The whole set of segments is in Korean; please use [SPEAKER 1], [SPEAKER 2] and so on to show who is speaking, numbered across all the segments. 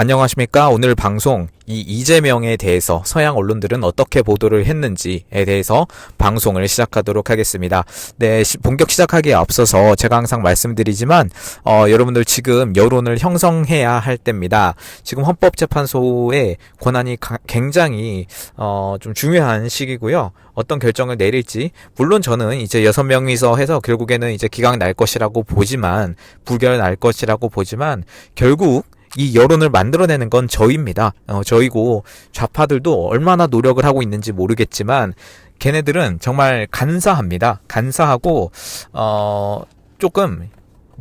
[SPEAKER 1] 안녕하십니까. 오늘 방송 이 이재명에 대해서 서양 언론들은 어떻게 보도를 했는지에 대해서 방송을 시작하도록 하겠습니다. 네, 시, 본격 시작하기에 앞서서 제가 항상 말씀드리지만 어, 여러분들 지금 여론을 형성해야 할 때입니다. 지금 헌법재판소의 권한이 가, 굉장히 어, 좀 중요한 시기고요. 어떤 결정을 내릴지 물론 저는 이제 여섯 명이서 해서 결국에는 이제 기각 날 것이라고 보지만 불결 날 것이라고 보지만 결국 이 여론을 만들어내는 건 저희입니다. 어, 저희고 좌파들도 얼마나 노력을 하고 있는지 모르겠지만 걔네들은 정말 간사합니다. 간사하고 어 조금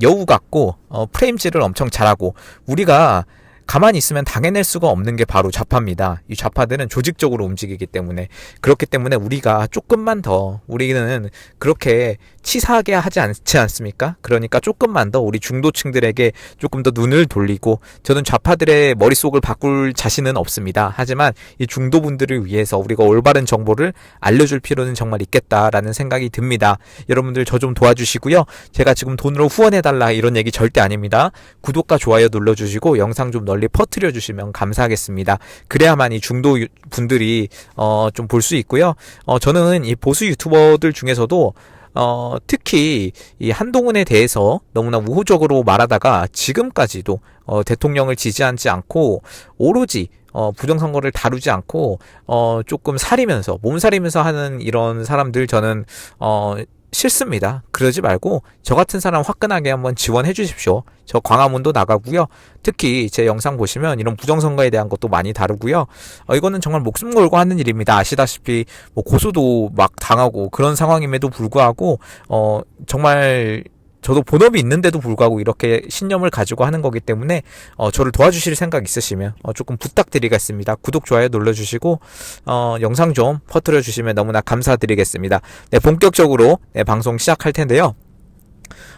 [SPEAKER 1] 여우 같고 어 프레임질을 엄청 잘하고 우리가 가만히 있으면 당해낼 수가 없는 게 바로 좌파입니다. 이 좌파들은 조직적으로 움직이기 때문에 그렇기 때문에 우리가 조금만 더 우리는 그렇게 치사하게 하지 않지 않습니까? 그러니까 조금만 더 우리 중도층들에게 조금 더 눈을 돌리고 저는 좌파들의 머릿속을 바꿀 자신은 없습니다. 하지만 이 중도분들을 위해서 우리가 올바른 정보를 알려줄 필요는 정말 있겠다라는 생각이 듭니다. 여러분들 저 좀 도와주시고요. 제가 지금 돈으로 후원해달라 이런 얘기 절대 아닙니다. 구독과 좋아요 눌러주시고 영상 좀 널리 퍼뜨려 주시면 감사하겠습니다. 그래야만 이 중도 분들이 어, 좀 볼 수 있고요. 어, 저는 이 보수 유튜버들 중에서도 어, 특히 이 한동훈에 대해서 너무나 우호적으로 말하다가 지금까지도 어, 대통령을 지지하지 않고 오로지 어, 부정선거를 다루지 않고 어, 조금 사리면서 몸살이면서 하는 이런 사람들 저는 어, 싫습니다. 그러지 말고 저 같은 사람 화끈하게 한번 지원해 주십시오. 저 광화문도 나가고요. 특히 제 영상 보시면 이런 부정선거에 대한 것도 많이 다루고요. 어, 이거는 정말 목숨 걸고 하는 일입니다. 아시다시피 뭐 고소도 막 당하고 그런 상황임에도 불구하고 어 정말 저도 본업이 있는데도 불구하고 이렇게 신념을 가지고 하는 거기 때문에 어, 저를 도와주실 생각 있으시면 어, 조금 부탁드리겠습니다. 구독, 좋아요 눌러주시고 어, 영상 좀 퍼뜨려 주시면 너무나 감사드리겠습니다. 네, 본격적으로 네, 방송 시작할 텐데요.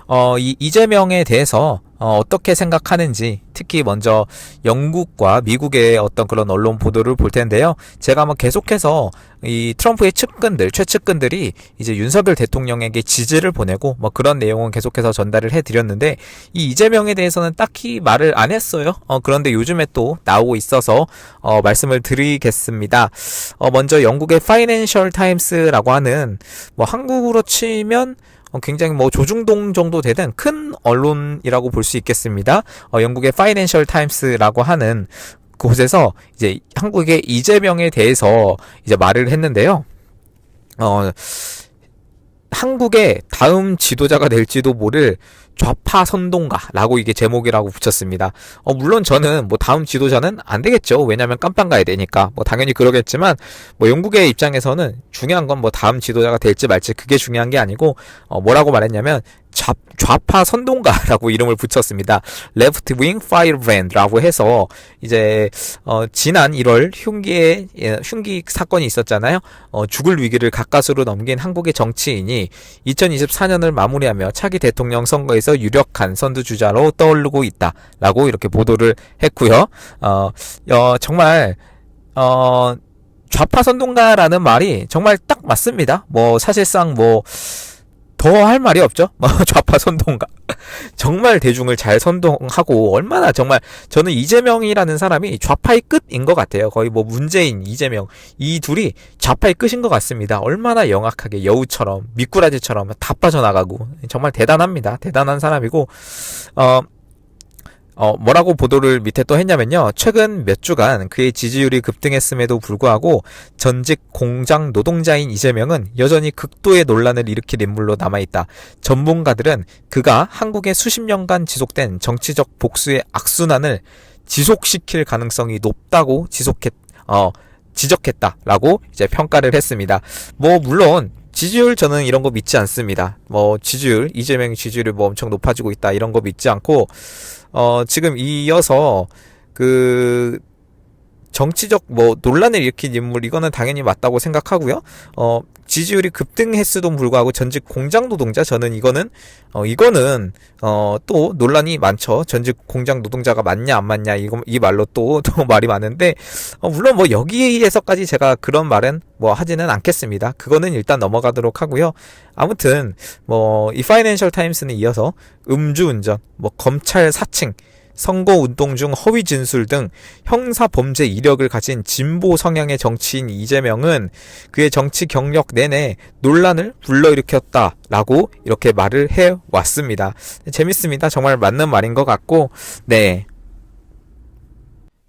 [SPEAKER 1] 어, 이 이재명에 대해서 어, 어떻게 생각하는지 특히 먼저 영국과 미국의 어떤 그런 언론 보도를 볼 텐데요. 제가 한번 계속해서 이 트럼프의 측근들, 최측근들이 이제 윤석열 대통령에게 지지를 보내고 뭐 그런 내용은 계속해서 전달을 해드렸는데 이 이재명에 대해서는 딱히 말을 안 했어요. 어, 그런데 요즘에 또 나오고 있어서 어, 말씀을 드리겠습니다. 어, 먼저 영국의 파이낸셜 타임스라고 하는 뭐 한국으로 치면 어, 굉장히 뭐 조중동 정도 되는 큰 언론이라고 볼 수 있겠습니다. 어, 영국의 파이낸셜 타임스라고 하는 곳에서 이제 한국의 이재명에 대해서 이제 말을 했는데요. 어, 한국의 다음 지도자가 될지도 모를 좌파 선동가라고 이게 제목이라고 붙였습니다. 어, 물론 저는 뭐 다음 지도자는 안 되겠죠. 왜냐면 깜빵 가야 되니까. 뭐 당연히 그러겠지만 뭐 영국의 입장에서는 중요한 건 뭐 다음 지도자가 될지 말지 그게 중요한 게 아니고 어, 뭐라고 말했냐면 좌, 좌파 선동가라고 이름을 붙였습니다. Left Wing Firebrand라고 해서 이제 어, 지난 1월 흉기의 예, 흉기 사건이 있었잖아요. 어, 죽을 위기를 가까스로 넘긴 한국의 정치인이 2024년을 마무리하며 차기 대통령 선거에서 유력한 선두 주자로 떠오르고 있다라고 이렇게 보도를 했고요. 어, 어 정말 어 좌파 선동가라는 말이 정말 딱 맞습니다. 뭐 사실상 뭐 더 할 말이 없죠. 뭐 좌파 선동가. 정말 대중을 잘 선동하고 얼마나 정말 저는 이재명이라는 사람이 좌파의 끝인 것 같아요. 거의 뭐 문재인, 이재명 이 둘이 좌파의 끝인 것 같습니다. 얼마나 영악하게 여우처럼 미꾸라지처럼 다 빠져나가고 정말 대단합니다. 대단한 사람이고 어 어, 뭐라고 보도를 밑에 또 했냐면요. 최근 몇 주간 그의 지지율이 급등했음에도 불구하고 전직 공장 노동자인 이재명은 여전히 극도의 논란을 일으킬 인물로 남아있다. 전문가들은 그가 한국의 수십 년간 지속된 정치적 복수의 악순환을 지속시킬 가능성이 높다고 지속했, 어, 지적했다라고 이제 평가를 했습니다. 뭐, 물론, 지지율 저는 이런 거 믿지 않습니다. 뭐 지지율 이재명 지지율이 뭐 엄청 높아지고 있다 이런 거 믿지 않고 어 지금 이어서 그 정치적 뭐 논란을 일으킨 인물 이거는 당연히 맞다고 생각하고요. 어 지지율이 급등했음에도 불구하고 전직 공장 노동자 저는 이거는 어 이거는 어 또 논란이 많죠. 전직 공장 노동자가 맞냐 안 맞냐 이거 이 말로 또 또 말이 많은데 어 물론 뭐 여기에서까지 제가 그런 말은 뭐 하지는 않겠습니다. 그거는 일단 넘어가도록 하고요. 아무튼 뭐 이 파이낸셜 타임스는 이어서 음주운전, 뭐 검찰 사칭 선거운동 중 허위 진술 등 형사 범죄 이력을 가진 진보 성향의 정치인 이재명은 그의 정치 경력 내내 논란을 불러일으켰다라고 이렇게 말을 해 왔습니다. 재밌습니다. 정말 맞는 말인 것 같고, 네.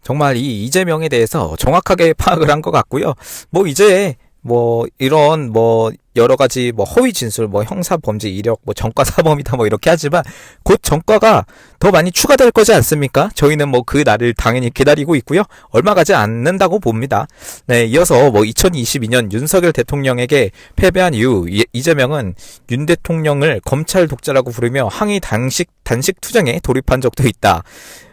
[SPEAKER 1] 정말 이 이재명에 대해서 정확하게 파악을 한 것 같고요. 뭐 이제 뭐 이런 뭐 여러 가지 뭐 허위 진술 뭐 형사 범죄 이력 뭐 전과 사범이다 뭐 이렇게 하지만 곧 전과가 더 많이 추가될 거지 않습니까? 저희는 뭐 그 날을 당연히 기다리고 있고요. 얼마 가지 않는다고 봅니다. 네, 이어서 뭐 2022년 윤석열 대통령에게 패배한 이후 이- 이재명은 윤 대통령을 검찰 독재라고 부르며 항의 단식 단식 투쟁에 돌입한 적도 있다.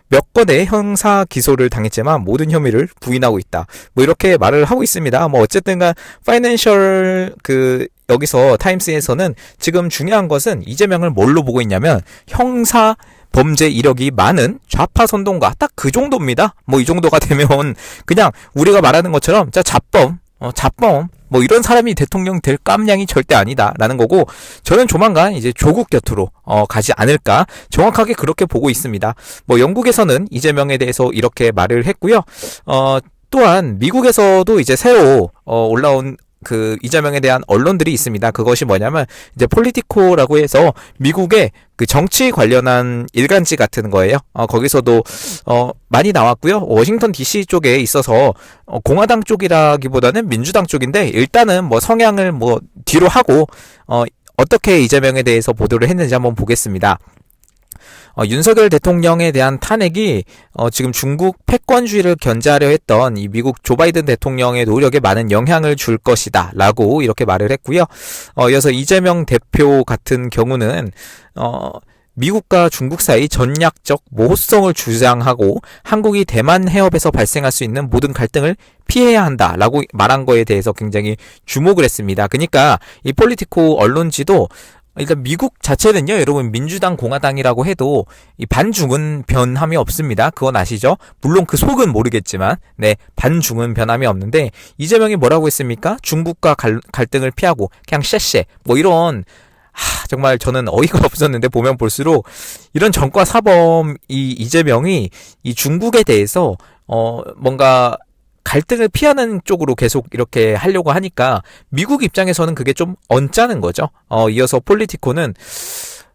[SPEAKER 1] 몇 건의 형사 기소를 당했지만 모든 혐의를 부인하고 있다. 뭐 이렇게 말을 하고 있습니다. 뭐 어쨌든간 파이낸셜 그 여기서 타임스에서는 지금 중요한 것은 이재명을 뭘로 보고 있냐면 형사 범죄 이력이 많은 좌파 선동가 딱 그 정도입니다. 뭐 이 정도가 되면 그냥 우리가 말하는 것처럼 자 잡범 어, 잡범 뭐 이런 사람이 대통령 될 깜냥이 절대 아니다라는 거고 저는 조만간 이제 조국 곁으로 어, 가지 않을까 정확하게 그렇게 보고 있습니다. 뭐 영국에서는 이재명에 대해서 이렇게 말을 했고요. 어, 또한 미국에서도 이제 새로 어, 올라온 그 이재명에 대한 언론들이 있습니다. 그것이 뭐냐면 이제 폴리티코라고 해서 미국의 그 정치 관련한 일간지 같은 거예요. 어, 거기서도 어, 많이 나왔고요. 워싱턴 DC 쪽에 있어서 어, 공화당 쪽이라기보다는 민주당 쪽인데 일단은 뭐 성향을 뭐 뒤로 하고 어, 어떻게 이재명에 대해서 보도를 했는지 한번 보겠습니다. 어, 윤석열 대통령에 대한 탄핵이 어, 지금 중국 패권주의를 견제하려 했던 이 미국 조 바이든 대통령의 노력에 많은 영향을 줄 것이다라고 이렇게 말을 했고요. 어, 이어서 이재명 대표 같은 경우는 어, 미국과 중국 사이 전략적 모호성을 주장하고 한국이 대만 해협에서 발생할 수 있는 모든 갈등을 피해야 한다라고 말한 거에 대해서 굉장히 주목을 했습니다. 그러니까 이 폴리티코 언론지도 일단 미국 자체는요, 여러분 민주당 공화당이라고 해도 이 반중은 변함이 없습니다. 그건 아시죠? 물론 그 속은 모르겠지만, 네 반중은 변함이 없는데 이재명이 뭐라고 했습니까? 중국과 갈, 갈등을 피하고 그냥 쎄쎄 뭐 이런 하, 정말 저는 어이가 없었는데 보면 볼수록 이런 전과 사범 이 이재명이 이 중국에 대해서 어 뭔가 갈등을 피하는 쪽으로 계속 이렇게 하려고 하니까 미국 입장에서는 그게 좀 언짢은 거죠. 어 이어서 폴리티코는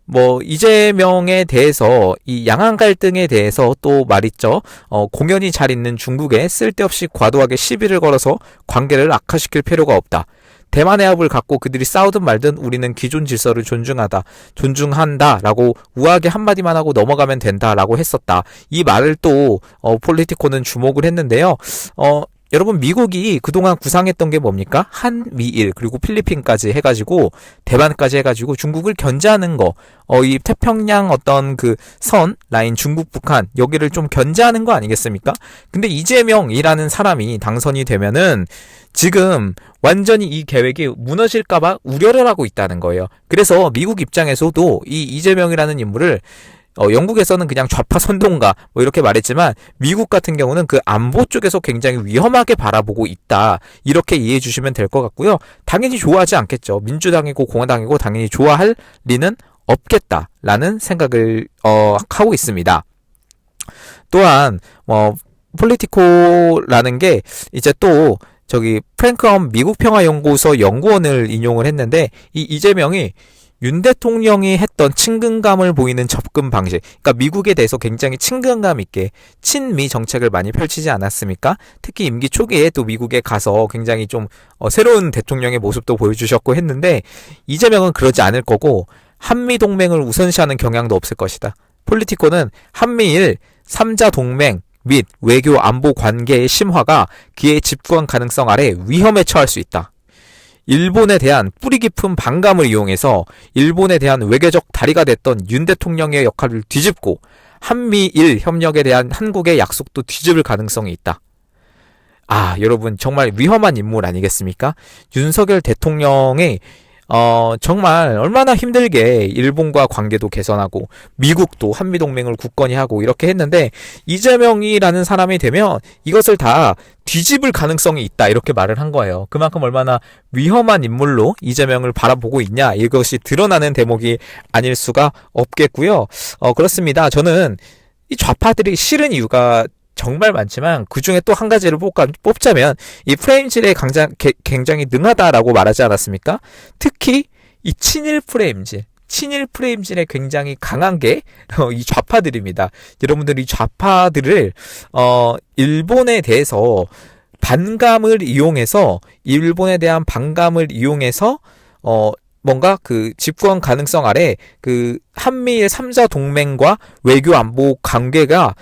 [SPEAKER 1] 뭐 이재명에 대해서 이 양안 갈등에 대해서 또 말있죠. 어 공연이 잘 있는 중국에 쓸데없이 과도하게 시비를 걸어서 관계를 악화시킬 필요가 없다. 대만 해협을 갖고 그들이 싸우든 말든 우리는 기존 질서를 존중하다, 존중한다라고 우아하게 한마디만 하고 넘어가면 된다라고 했었다. 이 말을 또 어, 폴리티코는 주목을 했는데요. 어, 여러분 미국이 그동안 구상했던 게 뭡니까? 한미일 그리고 필리핀까지 해가지고 대만까지 해가지고 중국을 견제하는 거, 어, 이 태평양 어떤 그 선 라인 중국 북한 여기를 좀 견제하는 거 아니겠습니까? 근데 이재명이라는 사람이 당선이 되면은 지금 완전히 이 계획이 무너질까봐 우려를 하고 있다는 거예요. 그래서 미국 입장에서도 이 이재명이라는 인물을 어, 영국에서는 그냥 좌파 선동가 뭐 이렇게 말했지만 미국 같은 경우는 그 안보 쪽에서 굉장히 위험하게 바라보고 있다 이렇게 이해해 주시면 될 것 같고요. 당연히 좋아하지 않겠죠. 민주당이고 공화당이고 당연히 좋아할 리는 없겠다라는 생각을 어, 하고 있습니다. 또한 뭐 폴리티코라는 게 이제 또 저기 프랭크엄 미국 평화 연구소 연구원을 인용을 했는데 이 이재명이 윤 대통령이 했던 친근감을 보이는 접근 방식, 그러니까 미국에 대해서 굉장히 친근감 있게 친미 정책을 많이 펼치지 않았습니까? 특히 임기 초기에 또 미국에 가서 굉장히 좀 어, 새로운 대통령의 모습도 보여주셨고 했는데 이재명은 그러지 않을 거고 한미 동맹을 우선시하는 경향도 없을 것이다. 폴리티코는 한미일 3자 동맹 및 외교 안보 관계의 심화가 그의 집권 가능성 아래 위험에 처할 수 있다. 일본에 대한 뿌리 깊은 반감을 이용해서 일본에 대한 외교적 다리가 됐던 윤 대통령의 역할을 뒤집고 한미일 협력에 대한 한국의 약속도 뒤집을 가능성이 있다. 아, 여러분 정말 위험한 인물 아니겠습니까? 윤석열 대통령의 어, 정말 얼마나 힘들게 일본과 관계도 개선하고 미국도 한미동맹을 굳건히 하고 이렇게 했는데 이재명이라는 사람이 되면 이것을 다 뒤집을 가능성이 있다 이렇게 말을 한 거예요. 그만큼 얼마나 위험한 인물로 이재명을 바라보고 있냐 이것이 드러나는 대목이 아닐 수가 없겠고요. 어, 그렇습니다. 저는 이 좌파들이 싫은 이유가 정말 많지만 그 중에 또 한 가지를 뽑가, 뽑자면 이 프레임질에 강장, 개- 굉장히 능하다라고 말하지 않았습니까? 특히 이 친일 프레임질. 친일 프레임질에 굉장히 강한 게 이 좌파들입니다. 여러분들이 좌파들을 어 일본에 대해서 반감을 이용해서 일본에 대한 반감을 이용해서 어 뭔가 그 집권 가능성 아래 그 한미일 3자 동맹과 외교 안보 관계가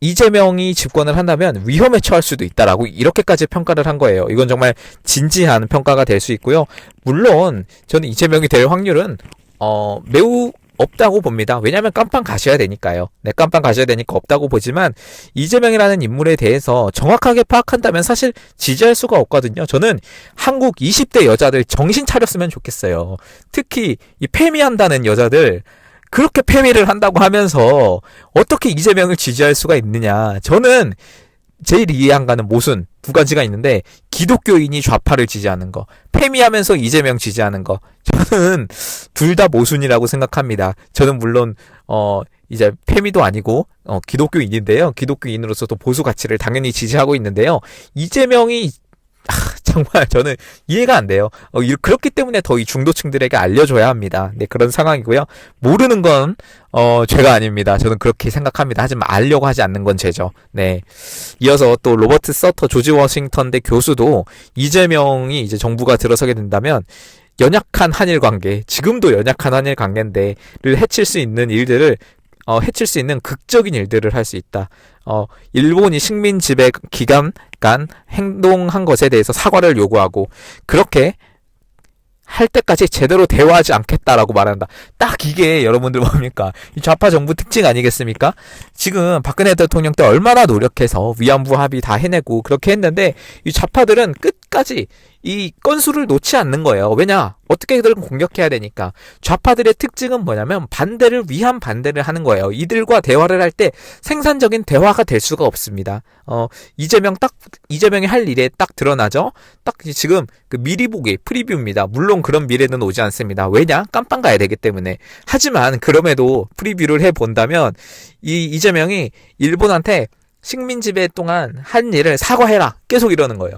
[SPEAKER 1] 이재명이 집권을 한다면 위험에 처할 수도 있다라고 이렇게까지 평가를 한 거예요. 이건 정말 진지한 평가가 될 수 있고요. 물론 저는 이재명이 될 확률은 어 매우 없다고 봅니다. 왜냐하면 깜빵 가셔야 되니까요. 네, 깜빵 가셔야 되니까 없다고 보지만 이재명이라는 인물에 대해서 정확하게 파악한다면 사실 지지할 수가 없거든요. 저는 한국 20대 여자들 정신 차렸으면 좋겠어요. 특히 이 페미한다는 여자들 그렇게 페미를 한다고 하면서 어떻게 이재명을 지지할 수가 있느냐. 저는 제일 이해 안 가는 모순 두 가지가 있는데 기독교인이 좌파를 지지하는 거, 페미하면서 이재명 지지하는 거. 저는 둘 다 모순이라고 생각합니다. 저는 물론 어 이제 페미도 아니고 어 기독교인인데요. 기독교인으로서도 보수 가치를 당연히 지지하고 있는데요. 이재명이 아, 정말 저는 이해가 안 돼요. 어, 이- 그렇기 때문에 더 이 중도층들에게 알려줘야 합니다. 네, 그런 상황이고요. 모르는 건, 어, 죄가 아닙니다. 저는 그렇게 생각합니다. 하지만 알려고 하지 않는 건 죄죠. 네. 이어서 또 로버트 서터 조지 워싱턴 대 교수도 이재명이 이제 정부가 들어서게 된다면 연약한 한일 관계, 지금도 연약한 한일 관계인데를 해칠 수 있는 일들을 어, 해칠 수 있는 극적인 일들을 할 수 있다. 어, 일본이 식민 지배 기간간 행동한 것에 대해서 사과를 요구하고 그렇게 할 때까지 제대로 대화하지 않겠다라고 말한다. 딱 이게 여러분들 뭡니까? 이 좌파 정부 특징 아니겠습니까? 지금 박근혜 대통령 때 얼마나 노력해서 위안부 합의 다 해내고 그렇게 했는데 이 좌파들은 끝 까지 이 건수를 놓지 않는 거예요. 왜냐? 어떻게든 공격해야 되니까. 좌파들의 특징은 뭐냐면 반대를 위한 반대를 하는 거예요. 이들과 대화를 할 때 생산적인 대화가 될 수가 없습니다. 어, 이재명 딱, 이재명이 할 일에 딱 드러나죠? 딱 지금 그 미리 보기, 프리뷰입니다. 물론 그런 미래는 오지 않습니다. 왜냐? 깜빵 가야 되기 때문에. 하지만 그럼에도 프리뷰를 해 본다면 이 이재명이 일본한테 식민 지배 동안 한 일을 사과해라. 계속 이러는 거예요.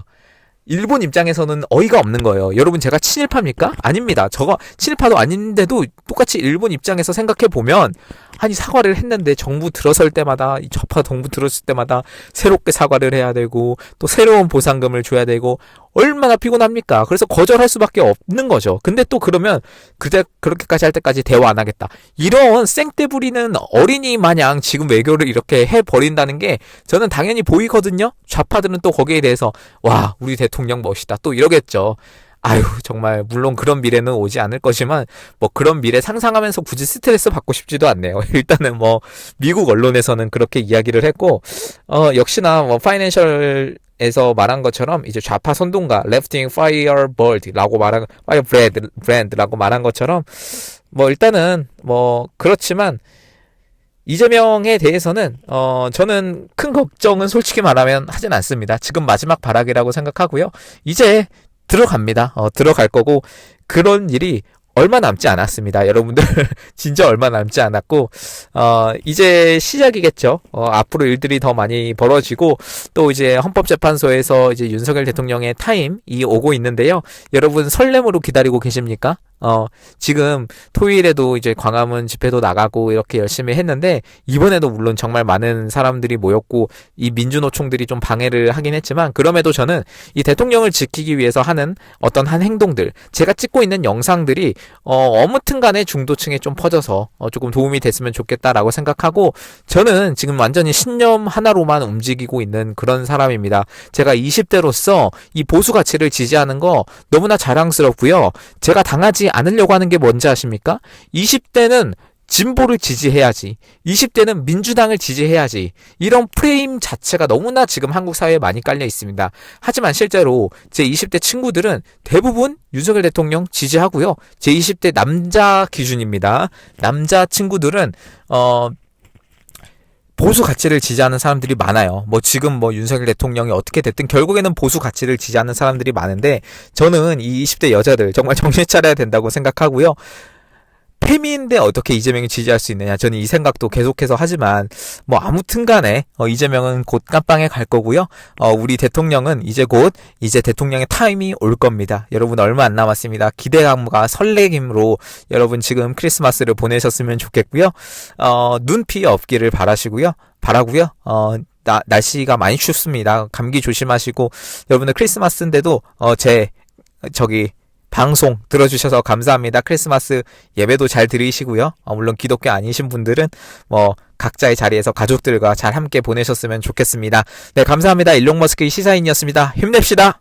[SPEAKER 1] 일본 입장에서는 어이가 없는 거예요. 여러분 제가 친일파입니까? 아닙니다. 저거 친일파도 아닌데도 똑같이 일본 입장에서 생각해 보면 아니 사과를 했는데 정부 들어설 때마다 이 좌파 정부 들어설 때마다 새롭게 사과를 해야 되고 또 새로운 보상금을 줘야 되고 얼마나 피곤합니까? 그래서 거절할 수밖에 없는 거죠. 근데 또 그러면 그때 그렇게까지 할 때까지 대화 안 하겠다. 이런 생떼 부리는 어린이 마냥 지금 외교를 이렇게 해 버린다는 게 저는 당연히 보이거든요. 좌파들은 또 거기에 대해서 와 우리 대통령 멋있다 또 이러겠죠. 아유 정말 물론 그런 미래는 오지 않을 거지만 뭐 그런 미래 상상하면서 굳이 스트레스 받고 싶지도 않네요. 일단은 뭐 미국 언론에서는 그렇게 이야기를 했고 어 역시나 뭐 파이낸셜 에서 말한 것처럼 이제 좌파 선동가 레프팅 파이어버드라고 말한 파이어 브랜드 브랜드라고 말한 것처럼 뭐 일단은 뭐 그렇지만 이재명에 대해서는 어 저는 큰 걱정은 솔직히 말하면 하진 않습니다. 지금 마지막 발악이라고 생각하고요. 이제 들어갑니다. 어 들어갈 거고 그런 일이 얼마 남지 않았습니다. 여러분들 진짜 얼마 남지 않았고 어 이제 시작이겠죠. 어 앞으로 일들이 더 많이 벌어지고 또 이제 헌법재판소에서 이제 윤석열 대통령의 타임이 오고 있는데요. 여러분 설렘으로 기다리고 계십니까? 어, 지금 토요일에도 이제 광화문 집회도 나가고 이렇게 열심히 했는데 이번에도 물론 정말 많은 사람들이 모였고 이 민주노총들이 좀 방해를 하긴 했지만 그럼에도 저는 이 대통령을 지키기 위해서 하는 어떤 한 행동들 제가 찍고 있는 영상들이 어, 어무튼 간에 중도층에 좀 퍼져서 어, 조금 도움이 됐으면 좋겠다라고 생각하고 저는 지금 완전히 신념 하나로만 움직이고 있는 그런 사람입니다. 제가 20대로서 이 보수 가치를 지지하는 거 너무나 자랑스럽고요. 제가 당하지 않으려고 하는 게 뭔지 아십니까? 20대는 진보를 지지해야지. 20대는 민주당을 지지해야지. 이런 프레임 자체가 너무나 지금 한국 사회에 많이 깔려 있습니다. 하지만 실제로 제 20대 친구들은 대부분 윤석열 대통령 지지하고요. 제 20대 남자 기준입니다. 남자 친구들은 어 보수 가치를 지지하는 사람들이 많아요. 뭐 지금 뭐 윤석열 대통령이 어떻게 됐든 결국에는 보수 가치를 지지하는 사람들이 많은데 저는 이 20대 여자들 정말 정신 차려야 된다고 생각하고요. 패미인데 어떻게 이재명이 지지할 수 있느냐. 저는 이 생각도 계속해서 하지만, 뭐, 아무튼 간에, 어, 이재명은 곧 깜빵에 갈 거고요. 어, 우리 대통령은 이제 곧, 이제 대통령의 타임이 올 겁니다. 여러분 얼마 안 남았습니다. 기대감과 설레김으로 여러분 지금 크리스마스를 보내셨으면 좋겠고요. 어, 눈 피해 없기를 바라시고요. 바라고요. 어, 나, 날씨가 많이 춥습니다. 감기 조심하시고, 여러분들 크리스마스인데도, 어, 제, 저기, 방송 들어주셔서 감사합니다. 크리스마스 예배도 잘 들으시고요. 어, 물론 기독교 아니신 분들은 뭐 각자의 자리에서 가족들과 잘 함께 보내셨으면 좋겠습니다. 네, 감사합니다. 일론 머스크의 시사인이었습니다. 힘냅시다!